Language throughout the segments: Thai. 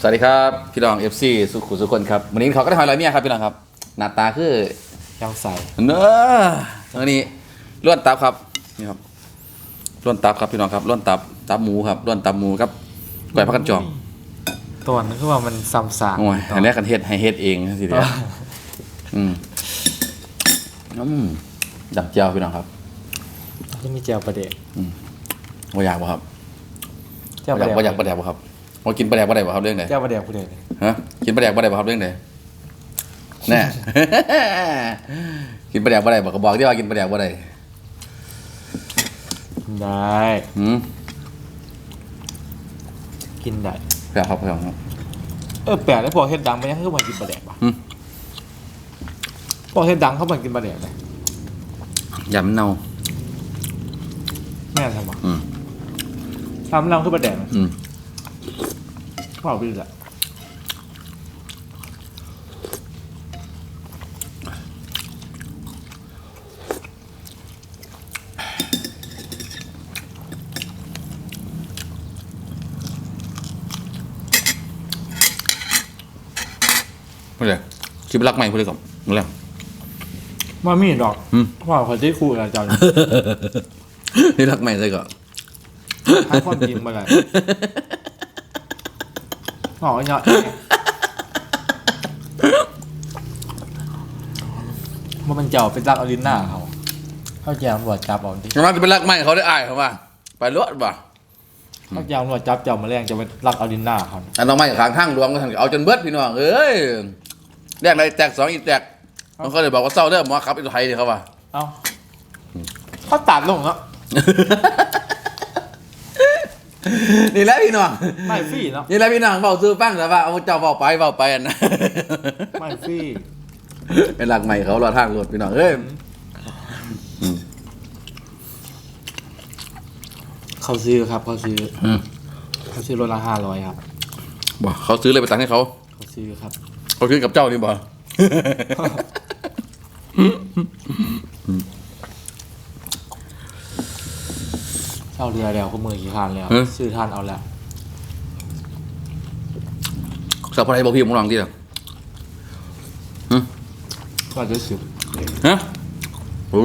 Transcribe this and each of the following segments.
สวัสดีครับพี่น้อง FC สุขุสุคนครับวันนี้เขาก็ได้หอยลอยเมียครับพี่น้องครับหน้าตาคือยังใส่เนอะอันนี้ล้วนตับครับนี่ครับล้วนตับครับพี่น้องครับล้วนตับตับหมูครับล้วนตับหมูครับไก่พักกันจองตัวนึกว่ามันซ้ำซากโอ้ยอันนี้กันเฮ็ดให้เฮ็ดเองสิเดียวอืมอืมดับเจียวพี่น้องครับที่มีเจียวประเดกว่าอยากบ่ครับเจียวว่าปอระยากเดกว่าอยากบ่แดกบ่ครับ ว่ากินปลาแดกบ่ได้บ่ครับเรื่องไหนเจียวประเดกผู้เดกฮะกินปลาแดกบ่ได้บ่ครับเรื่องไหนแน่ กินปลาแดกบ่ได้บอกก็บอกที่ว่ากินปลาแดกบ่ได้ได้หืมกินได้แปลกครับแปลกครับ เออแปลกแล้วพวกเฮ็ดดังไปยังคือมันกินประเดกปะอืมพวกเฮ็ดดังเขามันกินประเดกเลยยำเน่าแม่นทำไมอืม ทำเราคือประเดกไหมอืม เปล่าพี่แหละไม่เลยคิดไปรักใหม่พูดเลยก่อนนั่นแหละว่ามีดอกอืมว่าเขาที่คุยกับอาจารย์ นี่รักใหม่เลยก่อนให้ความจริงมาเลย หอเนาะว่ามันเจ้าเป็นรักอลินหน้าเขาเขาแจมตำรวจจับเอาดิกำลังจะไปรักใหม่เขาได้อายเขาว่าไปรถบ่เขาแจมตำรวจจับเจ้ามาแรงจะเป็นรักอลินหน้าเขาอันน้องใหม่ขางทางหลวงก็ท่านก็เอาจนเบิดพี่น้องเอ้ยแรกอะไรแตกสองอีกแตกมันก็เลยบอกว่าเศร้าเด้อหมอขับอีกไทยนี่เขาว่าเอ้าเขาตัดลงเนาะ นี่แหละพี่น้องไม่ฟรีเนาะนี่แหละพี่น้องเบาซื้อฟังแต่ว่าเอาเจ้าเบาไปเบาไปอันนะไม่ฟรีเป็นรักใหม่เขารอทางรถพี่น้องเอ้ยเขาซื้อครับเขาซื้ออืมเขาซื้อรถละห้าร้อยครับบ่เขาซื้อเลยไปตังค์ให้เขาเขาซื้อครับเขาซื้อกับเจ้านี่บ่ เช่าเรือแล้วก็มือกี่คันแล้วซื้อท่านเอาแล้วสับอะไรบอกพี่ผมลองดิล่ะก็จะสิบฮะโอ้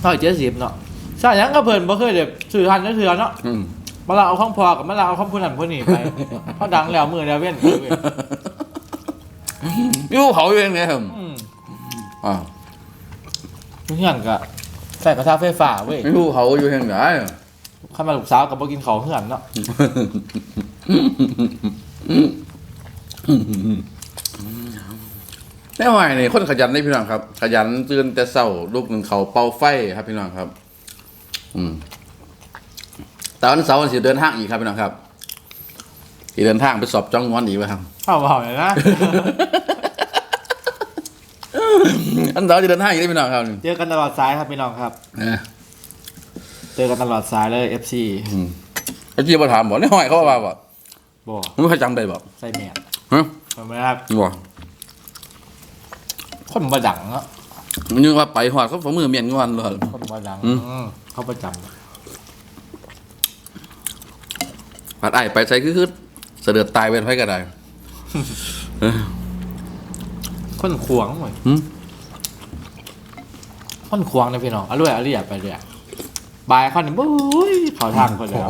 เท่าไหร่เจ็ดสิบเนาะใช่ยังก็เพลินบ่เคยเด็บซื้อท่านก็เถื่อเนาะอืมมาเราเอาข้องพอกับมาเราเอาข้องผู้นั้นผู้นี้ไปเขาดังแล้วมือแล้วเว้นไปเว้ยอยู่เขาเองเนี่ยครับอืมอ่าเพื่อนก็ ใส่กระทะไฟฟ้าเว้ยอยู่เขาอยู่เองไหนข้ามาลูกสาวกับบ่กินเขาวเพื่อนเนาะแม่หอยนี่คนขยันนี่พี่น้องครับ ขยันตื่นแต่เช้าลูกหนึ่งเขาเป่าไฟครับพี่น้องครับ อืมแต่วันเสาร์วันสิเดินทางอีกครับพี่น้องครับอีเดินทางไปสอบจ้องงอนอีกไหมครับข้าวเผาเลยนะ อันเสาร์จะเดินทางอีกได้พี่น้องครับเจอกันตลอดสายครับพี่น้องครับ เออเจอกันตลอดสายเลย FC อืมไอ้จี้มาถามบอกนี่หอยเขาว่าบอกบอกไม่เคยจำได้บอกใส่แมสฮะทำไมครับ บอกคนบ่ดังเนาะมันยังว่าไปหอดเขาฝ่ามือเมียนงอนเลย คนบ่ดังอืม อืมเขาประจผัดไอ้ายไปใส่คือคือเสด็จตายเป็นไฟกระไดำคนขวงหน่อยหืม คนขวงนะพี่น้องอร่อยอร่อยไปเลยอะบายเขาเนี่ยบุ้ยเขาทางคนแล้ว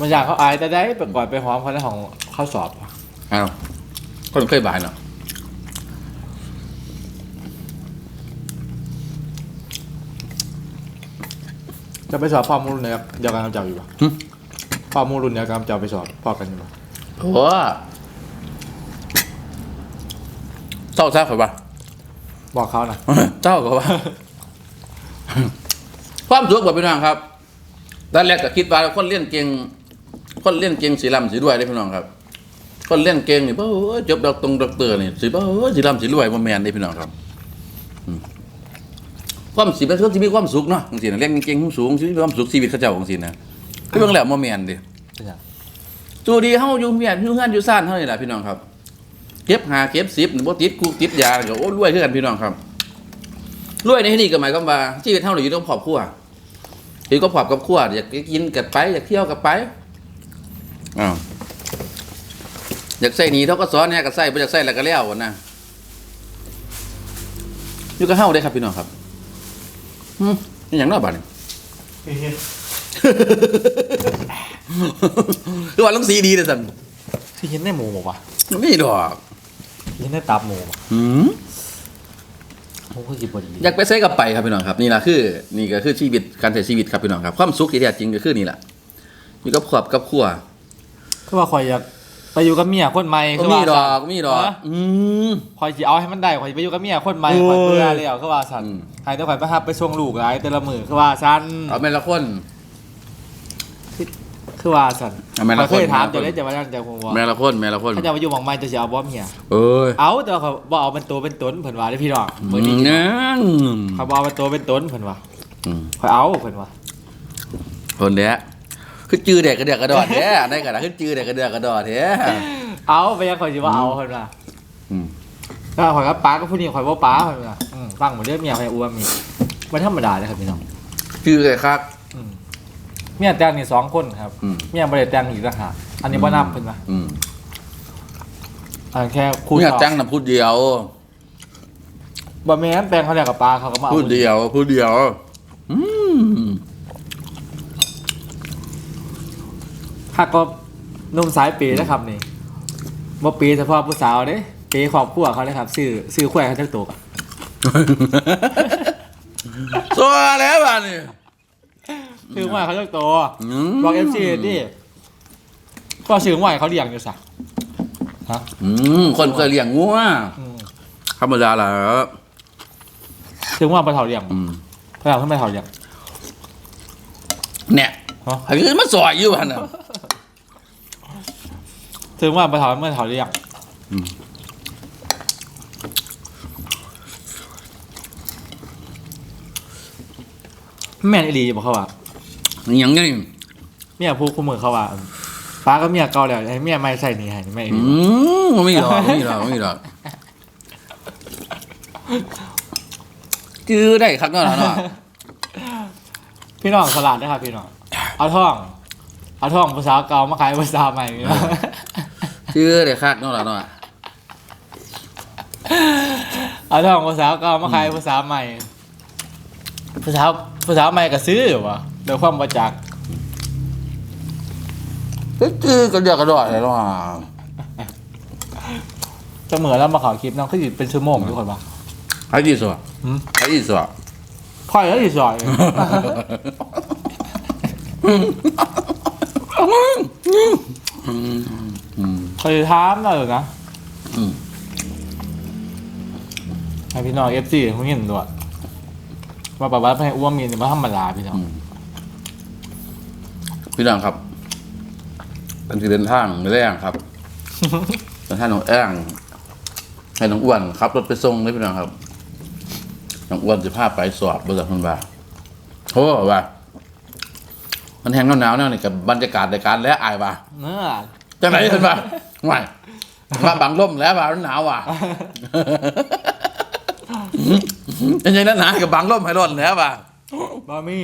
มันอยากเขาอายแต่ได้ไปก่อนไปหอมเขาในของเขาสอบอ้าวคนเคยบายเนาะจะไปสอบพ่อมูลเนี่ยครับเดียวกันกับเจ้าอยู่ปะพ่อมูลรุ่นเดียวกันกับเจ้าไปสอบพ่อกันอยู่ปะโอ้เศร้าซะข่อยว่า บอกเขานะเจ้าก็ว่า ความสุขแบบพี่น้องครับตอนแรกก็คิดว่าคนเลี้ยนเก่ง คนเลี้ยนเก่งสีลำสีรวยได้พี่น้องครับ คนเลี้ยนเก่งนี่เพราะจบดอกตรงดอกเตอร์นี่สีเพราะสีลำสีรวยบ่แมนได้พี่น้องครับอืมความสีเป็นคนที่มีความสุขเนาะจังซี่นะเลี้ยนเก่งๆสูงๆสิมีความสุขชีวิตเขาเจ้าจังซี่นะคือเบิ่งแล้วบ่แม่นเดิเป็นยังจูดีเฮาอยู่เมียนอยู่งานอยู่ซ่านเฮานี่แหละพี่น้องครับ เก็บหาเก็บสิบบ่ติดคุกติดยาก็โอ้รวยคือกันพี่น้องครับรวยในที่นี้ก็หมายความว่าชีวิตเฮานี่อยู่ต้องครอบครัวพี่ก็พอบกับขั้วอยากกินกับไปอยากเที่ยวกับไปอ้าวอยากใส่หนีเขาก็สอนเนี่ยก็ใส่ไม่อยากใส่แล้วก็แล้ววะนะอยู่ก็เฮ้าได้ครับพี่น้องครับอืมนี่อย่างน้อยบ้านี่คือว่าลุงสีดีเลยสันที่เห็นในหมูบอกว่าไม่ดอก ที่เห็นในตับหมูบอกหืมโอ้ก็จีบดีอยากไปใช้กับไปครับพี่น้องครับนี่แหละคือ นี่ก็คือชีวิตการใช้ชีวิตครับพี่น้องครับความสุขที่แท้จริงก็คือนี่แหละอยู่กับครอบกับครัวคือว่าคอยอยากไปอยู่กับเมียคนใหม่ก็คือมีว่าดอกมีดอกฮะอืม คอยจีเอาให้มันได้คอยสิไปอยู่กับเมียคนใหม่โอ้ยคอยเบื่อแล้วคือว่าสันอืม ใครต้องคอยไปฮับไปส่งลูกหลายแต่ละมือคือว่าสันเอาแม่ละคน คือว่าสันเอาแม่ละข้อยเคยคนถามแม่ละคนจะได้จะมานั่งจะคงว่าแม่ละคนแม่ละคนถ้าจะมาอยู่หมองใหม่จะสิเอาบ่เมียเอ้ยเอาแต่ว่าเขาบ่เอาเป็นตัวเป็นตนเพิ่นว่าได้อพี่น้องอืมื้อนี้มนั่นเขาบ่เอาเป็นตัวเป็นตนเพิ่นว่าอืมคอยเอาเพิ่นว่าคนเนี้ยคือจื้อเด็กกระเดือกกระดอดแท้ได้กระดาคือจื้อเด็กกระเดือกกระดอดแท้เอาไปยังคอยสิว่าเอาเพิ่นว่าอืมถ้าข่อยกับป้าก็ผู้นี้ข่อยบ่ป้าเพิ่นว่าอืมฟังเหมือนเดิมเมียข่อยอ้วนมีบ่ธรรมดาเลยครับพี่น้อง จื้อเลยครับอื มเมียแต่งนี่สองคนครับอืม เมียบ่ได้แต่งอีกต่างหากอันนี้บ่นับเพิ่นว่าอืมอันแค่คู่เนี่ยสองจังนะพูดเดียวบ่แม่นแต่งเขาแล้วกับป้าเขาก็มาเอาพูดเดียวพูดเดียว อืมถ้าก็หนุ่มสายเปย์นะครับนี่บ่เปย์เฉพาะผู้สาวเด้เปย์ครอบครัวเขาเลยครับซื้อซื้อแขวเขาจักตัวอะตัวแล้วบ้านี่ ซื้อแขวเขาจักตัวมบอก FC ดิก็ซื้อแขวเขาเลี้ยงอยู่ซะฮะอืมคนเคยเลี้ยงงัวอืมธรรมดาแหละซื้อแขวปลาเฒ่าเลี้ยงอืมปลาเฒ่าขึ้นไปเฒ่าเลี้ยง เนี่ยฮะ ไอ้คือมาสอยอยู่พันน่ะ ซื้อแขวปลาเฒ่าเมื่อเฒ่าเลี้ยงอืม แม่นอีหลีบอกเขาว่า อย่างนี้เมียพูดคู่มือเขาว่าป้าก็เมียเก่าแล้วให้เมียไม่ใส่นี่ให้แม่อีหอืลีมไม่มีหรอกไม่มีหรอกไม่มีหรอกจื้อได้ครับเนาะเนาะพี่น้องสลัดนะครับพี่น้องเอาท่องเอาท่องภาษาเก่ามาขายภาษาใหม่พี่น้องจื้อได้ครับเนาะเนาะเอาท่องภาษาเก่ามาขายภาษาใหม่ภาษาภาษาใหม่ก็ซื้อวะ โดยความประจักษ์จื้อกระเดือกกระดอยเลยเนาะเสมอแล้วมาขอคลิปน้องคือสิเป็นชั่วโมงทุกคนปะใครดีสุดหืมใครดีสุดค่อยแล้วอีสอยอืมเคยถามเลยนะอืม ให้พี่น้องเอฟซีเขาเห็นด้วยว่าแบบว่าให้อ้วนมีเนี่ยมาธรรมดาพี่น้อง พี่น้องครับเป็นที่เดินทางไม่แรงครับเดินทางน้องแอ้งให้น้องอ้วนขับรถไปส่งเลยพี่น้องครับน้องอ้วนจะพาไปสอบบริษัทคนว่าโอ้ว่ามันแห้งหนาวๆเนี่ยนี่กับบรรยากาศในการและอายว่าเนื้อจังไหนเห็นป่ะไม่ว่าบังร่มแล้วว่ามันหนาวว่ะยังไงนั่นหนากับบังร่มให้ร้อนแล้วว่ะบะมี่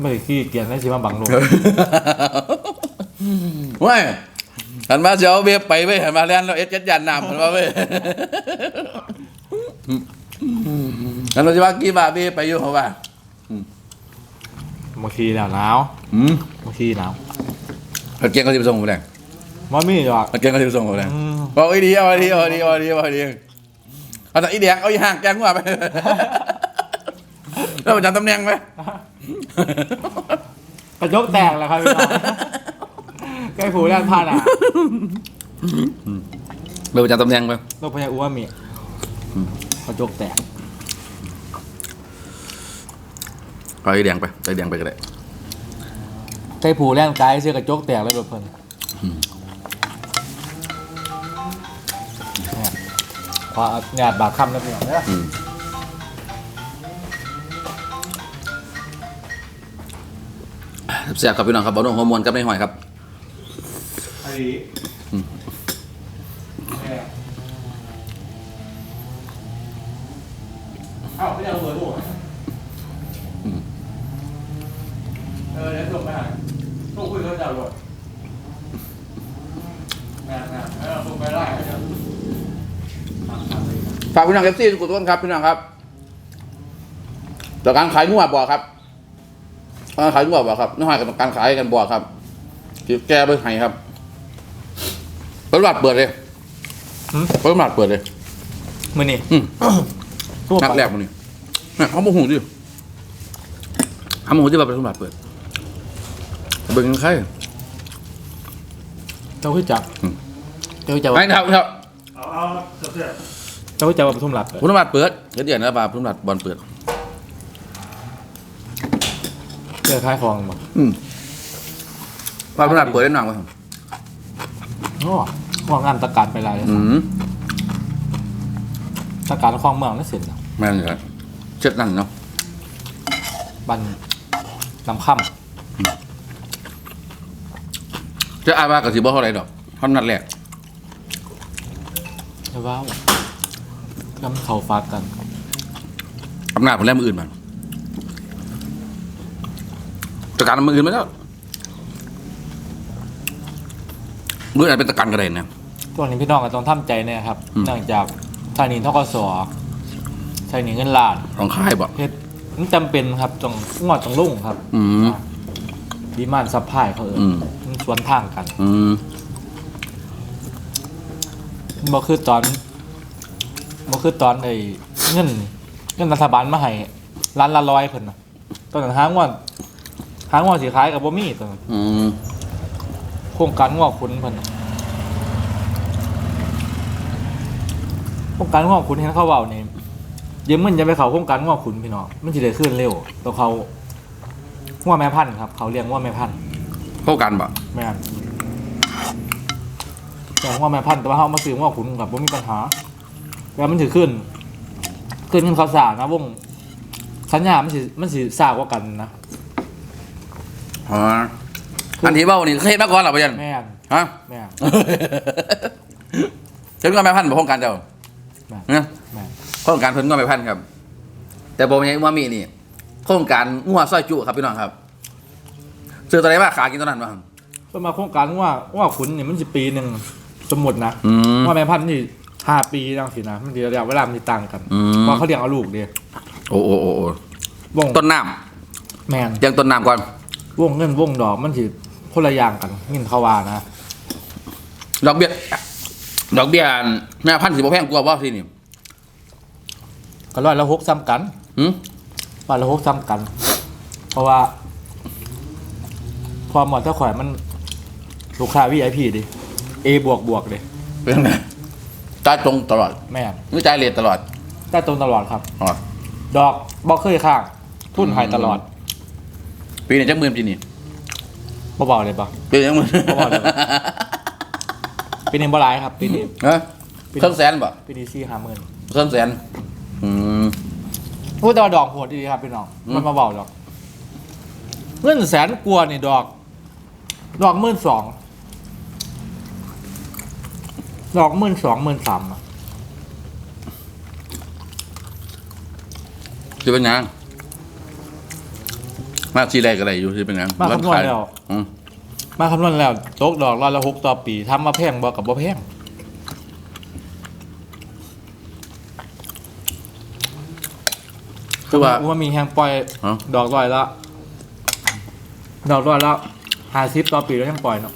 ไม่ได้ขี้เกียจให้ชิมาบังลงเว้ยหันมาเสียวเบียไปเว้ยหันมาแล่นเราเอ็ดยัดยันน้ำหันมาเว้ยหันเราจะว่ากี่บาทเบียไปอยู่เขาว่าบางทีหนาวหนาวอืมบางทีหนาวเขาเก่งเขาจะไปส่งผมแดงบะหมี่หรอกเขาเก่ง เขาจะไปส่งผมแดงอืมบอกไอ้ดีเอาไอ้ดีเอาไอ้ดีเอาไอ้ดีเอาไอ้ดีเอาแต่อีแดงเอาอีห่างแกงว่าไปแล้วประจำตำแหน่งไหมกระจกแตกแล้วครับพี่น้องใกล้ผูด้านผ้าหนาเราประจำตำแหน่งไหมโรคพยาอ้วนมีกระจกแตกเอาอีแดงไปเอาอีแดงไปก็ได้ใกล้ผูแรงกายเสื้อกระจกแตกเลยรถเพิ่น เนี่ยขวาหยาดบากคำนะพี่น้องเนี่ยอืมเสียบกับพี่น้องครับบอลนุ่มฮอร์โมนกับไม่หอยครับ ไอ้ พี่น้องเอฟซีทุกคนครับพี่น้องครับต่อการขายงวดบ่อครับการขายงวดบ่อครับน้องหายกับการขายกันบ่อครับที่แก้ไปให้ครับเปิดบัตรเปิดเลยหืม เปิดบัตรเปิดเลยมือนี่อืมทั่วนักไปแรกมันนี่เนี่ยเขาโมโหดิเขาโมโหที่ว่าเป็นบัตรเปิดเบิ่งใคร เจ้าขึ้นจับอืม เจ้าขึ้นจับไม่ครับครับเอาเอาเสื้อเจ้าขึ้นจับว่าปทุมรัฐเหรอคุณบัตรเปิดเดี๋ยวเดี๋ยวนะบาคุณบัตรบอลเปิด เจ้าคล้ายคลองบ่อืมบาคุณบัตรเปิดได้หนังไหมครับโอ้คลองงานตะการไปหลายเลยอืมตะการคลองเมืองนั่นเสร็จแล้วแม่นเลยครับเช็ดนั่นเนาะบันน้ำค่จะอายว่ากับสิบ่เท่าไหรดอกเท่านัดแรกำแต่ว่าว กำเขาฟากกันอำนาจผมแล่มืออื่นมันตะการมืออื่นมาแล้วมืออื่นเป็นตะการกระเด็นนะตัวนี้พี่น้องก็ต้องทำใจเนี่ยครับอืมเนื่องจากทางนี้ทกสใช้หนี้เงินล้านต้องขายบ่เฮ็ดมันจำเป็นครับต้องงอดต้องลุ่งครับ อืมดีมานซัพพลายเขาเอออืมมันสวนทางกัน อืมบ่คือตอน บ่คือตอนไอ้เงินเงินรัฐบาลมาให้ล้านละร้อยเพิ่นน่ะตอนนั้นหางวดหางวดสิขายกับบ่มีตอนนั้นอืมโครงการงอกขุนเพิ่นน่ะโครงการงอกขุนเห็นเขาเว้านี่ยืมเงินจะไปเข้าโครงการงอกขุนพี่น้องมันสิได้ขึ้นเร็วต้องเขางัวแม่พันธุ์ครับ เขาเลี้ยงงัวแม่พันธุ์เข้ากันบ่แม่นแต่งัวแม่พันธุ์แต่ว่าเฮามาซื้องัวขุนกับบ่มีปัญหา แต่ว่ามันถือขึ้น ขึ้นขึ้นเขาสานะวงสัญญามันสิมันสิสากกว่ากันนะฮะอันที่เบ้านี่เคยเห็นมาก่อนเหรอพ่อยันแม่นฮะแม่นเพิ่นก็ไม่พันบ่โครงการเจ้าแม่นนะแม่นโครงการเพิ่นก็ไม่พันครับ แต่บ่ยังว่ามีนี่โครงการงัวซอยจุครับพี่น้องครับซื้อตัวไหนมาขากินตัวนั้นมาเพิ่นมาโครงการว่าว่าขุนนี่มันสิปีหนึงสมมุตินะอืมว่าแม่พันธุ์นี่ ห้าปีจังสินะมันสิระยะเวลามันสิต่างกันอืม ว่าเขาเลี้ยงเอาลูกเด้โอ้โอ้โอ้โอ้วงต้นน้แม่นำยังต้นน้ำก่อน วงเงินวงดอกมันสิคนละอย่างกันเงินเขาว่านะดอกเบี้ย ดอกเบี้ยแม่พันสิบ่แพงกว่าบ่ที่นี่ก็ร้อยละหกซ้ำกันหืมร้อยละหกซ้ำกัน เพราะว่าความหมดเจ้าข่อยมันลูกค้า VIP ดิ A บวกบวกดิเป็นไง จ่ายตรงตลอดแม่นนี่จ่ายเลทตลอดได้ตรงตลอดครับ อ๋อดอกบ่เคยข้างทุนหายตลอดปีนี้จักหมื่นปีนี้บ่เบาเลยปะ ปีนี้จักหมื่นบ่บอกเลย ปีนี้บ่ร้ายครับปีนี้ฮะเครื่องแสนบ่ปีนี้สี่ห้าหมื่นเครื่องแสน อืม พูดแต่ว่าดอกโหดดีครับพี่น้องอืม มันมาเบาดอกเงินแสนกลัวานี่ดอก ดอกหมื่นสอง ดอกหมื่นสองหมื่นสามอะสิเป็นหยังมาสีแรกอะไรอยู่สิเป็นหยังมาคำนวณแล้ว อืมมาคำนวณแล้วตกดอกร้อยละหกต่อปีทำมาแพงบ่กับบ่แพงคือว่า ว่ามีแฮงปล่อยฮะดอกร้อยละดอกร้อยละห้าสิบต่อปีแล้วแฮงปล่อยเนาะ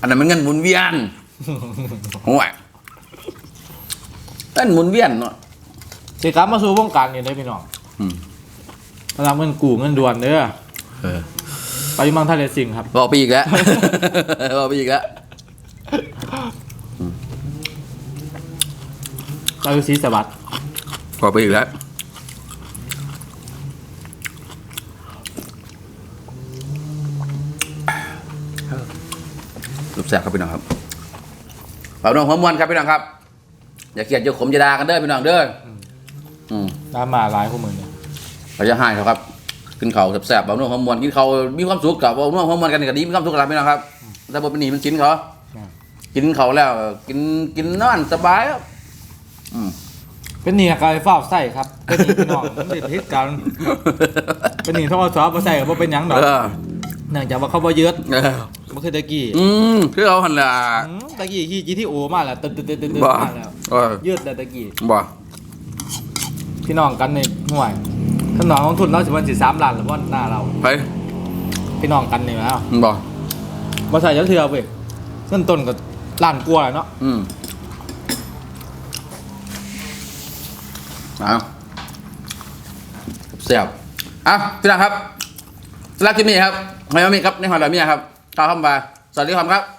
อันนั้นมันเงินหมุนเวียนห่วยเงินหมุนเวียนเนาะสิกลับมาสู่วงการนี่ได้อพี่น้องอืมพลังเงินกู้เงินด่วนเด้อเออไปอยู่เมังทะเลสิงห์ครับบอกไปอีกแล้วบอกไปอีกแล้วไปอยู่ศรีสวัสดิ์บอกไปอีกแล้ว แสบครับพี่น้องครับเป่าน้องหัวมวนครับพี่น้องครับ อย่าเกลียดอย่าขมอย่าด่ากันเด้อพี่น้องเด้ออืมน้ำมาหลายคู่มือเนี่ยเราจะให้เขาครับกินเขาวแสบๆเป่าน้องหัวมวนกินเขาวมีความสุขกับเป่าน้องหัวมวนกันนี่ก็ดีมีความสุขกับเราพี่น้องครับแต่บ่เป็นหนีมันสินเขากินเขาวแล้วกินกินนอนสบายครับอืมเป็นหนี้กายเฝ้าใส่ครับ เป็นหนี้พี่น้องมันเป็นพิษกัน เป็นหนี้ทอสอบ่ใส่ก็บ่เป็นหยังดอกเออเนื่องจากว่าเขาบ่ยึด เออบ่คือตะกี้อืมคือเอาหันละอืมตะกี้ขี่ GTO มาแล้วตึ๊ดตึ๊ดตึ๊ดตึ๊ดบ่มาแล้วเออยืดแต่ตะกี้บ่พี่น้องกันในห่วยถ้าน้องลงทุนเราสิวันสิ3ล้านหรือว่าหน้าเราไปพี่น้องกันนี่แล้วบ่บ่ใส่จักเทื่อเว้ยเริ่มต้นก็ล้านกว่าเนาะอืมเอาเสียบอะพี่น้องครับสำหรับคลิปนี้ครับไม่มีครับในหอยดอยเมียครับ ข้าวคำว่าสวัสดีครับ